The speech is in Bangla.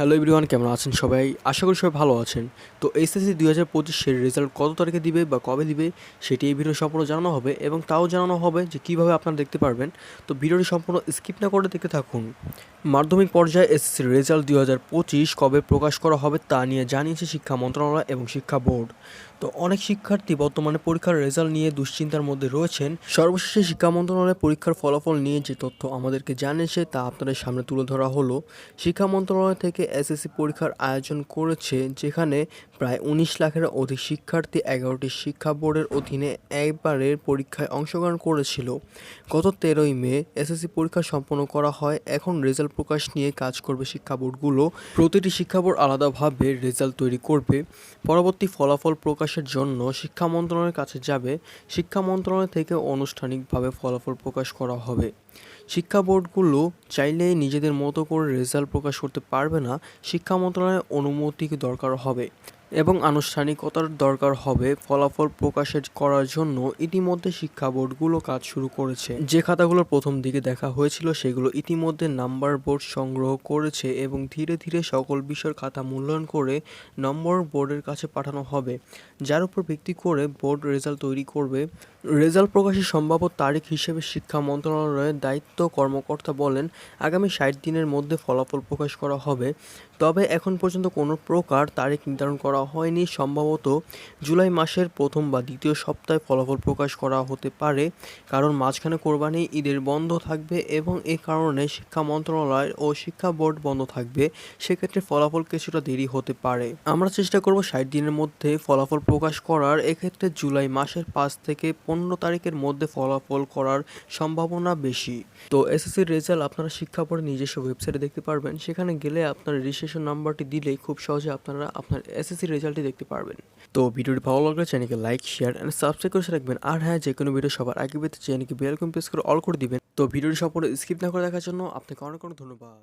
হ্যালো এভরিওয়ান কেমন আছেন সবাই? আশা করি সবাই ভালো আছেন। তো এসএসসি দুই হাজার পঁচিশের রেজাল্ট কত তারিখে দিবে বা কবে দিবে, সেটি এই ভিডিও সম্পূর্ণ জানানো হবে এবং তাও জানানো হবে যে কীভাবে আপনারা দেখতে পারবেন। তো ভিডিওটি সম্পূর্ণ স্কিপ না করে দেখতে থাকুন। মাধ্যমিক পর্যায়ে এসএসসির রেজাল্ট দুই হাজার পঁচিশ কবে প্রকাশ করা হবে তা নিয়ে জানিয়েছে শিক্ষা মন্ত্রণালয় এবং শিক্ষা বোর্ড। তো অনেক শিক্ষার্থী বর্তমানে পরীক্ষার রেজাল্ট নিয়ে দুশ্চিন্তার মধ্যে রয়েছেন। সর্বশেষে শিক্ষা মন্ত্রণালয় পরীক্ষার ফলাফল নিয়ে যে তথ্য আমাদেরকে জানিয়েছে তা আপনাদের সামনে তুলে ধরা হলো। শিক্ষা মন্ত্রণালয় থেকে এসএসসি পরীক্ষার আয়োজন করেছে, যেখানে প্রায় উনিশ লাখের অধিক শিক্ষার্থী এগারোটি শিক্ষা বোর্ডের অধীনে একবারের পরীক্ষায় অংশগ্রহণ করেছিল। গত তেরোই মে এসএসসি পরীক্ষা সম্পন্ন করা হয়। এখন রেজাল্ট প্রকাশ নিয়ে কাজ করবে শিক্ষা বোর্ডগুলো। প্রতিটি শিক্ষা বোর্ড আলাদাভাবে রেজাল্ট তৈরি করবে। পরবর্তী ফলাফল প্রকাশের জন্য শিক্ষা মন্ত্রণালয়ের কাছে যাবে, শিক্ষা মন্ত্রণালয় থেকে আনুষ্ঠানিকভাবে ফলাফল প্রকাশ করা হবে। শিক্ষা বোর্ডগুলো চাইলে নিজেদের মতো করে রেজাল্ট প্রকাশ করতে পারবে না, শিক্ষা মন্ত্রণালয়ের অনুমতি দরকার হবে। এবং আনুষ্ঠানিকতার দরকার হবে ফলাফল প্রকাশের করার জন্য ইতিমধ্যে শিক্ষা বোর্ডগুলো কাজ শুরু করেছে। যে খাতাগুলোর প্রথম দিকে দেখা হয়েছিল সেগুলো ইতিমধ্যে নাম্বার বোর্ড সংগ্রহ করেছে এবং ধীরে ধীরে সকল বিষয়ের খাতা মূল্যায়ন করে নম্বর বোর্ডের কাছে পাঠানো হবে, যার উপর ভিত্তি করে বোর্ড রেজাল্ট তৈরি করবে। রেজাল্ট প্রকাশের সম্ভাব্য তারিখ হিসেবে শিক্ষা মন্ত্রণালয়ের দায়িত্ব কর্মকর্তা বলেন, আগামী ষাট দিনের মধ্যে ফলাফল প্রকাশ করা হবে। তবে এখন পর্যন্ত কোনো প্রকার তারিখ নির্ধারণ করা হয়নি। সম্ভবত জুলাই মাসের প্রথম বা দ্বিতীয় সপ্তাহে ফলাফল প্রকাশ করা হতে পারে। কারণ মাঝখানে কোরবানি ঈদের বন্ধ থাকবে এবং এই কারণে শিক্ষা মন্ত্রণালয় ও শিক্ষা বোর্ড বন্ধ থাকবে। সেক্ষেত্রে ফলাফল কিছুটা দেরি হতে পারে। আমরা চেষ্টা করব ষাট দিনের মধ্যে ফলাফল প্রকাশ করার। এক্ষেত্রে জুলাই মাসের পাঁচ থেকে পনেরো তারিখের মধ্যে ফলাফল করার সম্ভাবনা বেশি। তো এসএসসির রেজাল্ট আপনারা শিক্ষা বোর্ডের নিজস্ব ওয়েবসাইটে দেখতে পারবেন। সেখানে গেলে আপনার রেজিস্ট্রেশন নাম্বারটি দিলেই খুব সহজে আপনারা আপনার এসএসসি রেজাল্টটি দেখতে পারবেন। তো ভিডিওটি ভালো লাগলে চ্যানেলকে লাইক শেয়ার অ্যান্ড সাবস্ক্রাইব করে রাখবেন। আর হ্যাঁ যে কোনো ভিডিও সবার আগে পেতে চ্যানেলকে বেল প্রেস করে অল করে দিবেন। তো ভিডিওটি সম্পূর্ণ স্কিপ না করে দেখার জন্য আপনাকে অনেক অনেক ধন্যবাদ।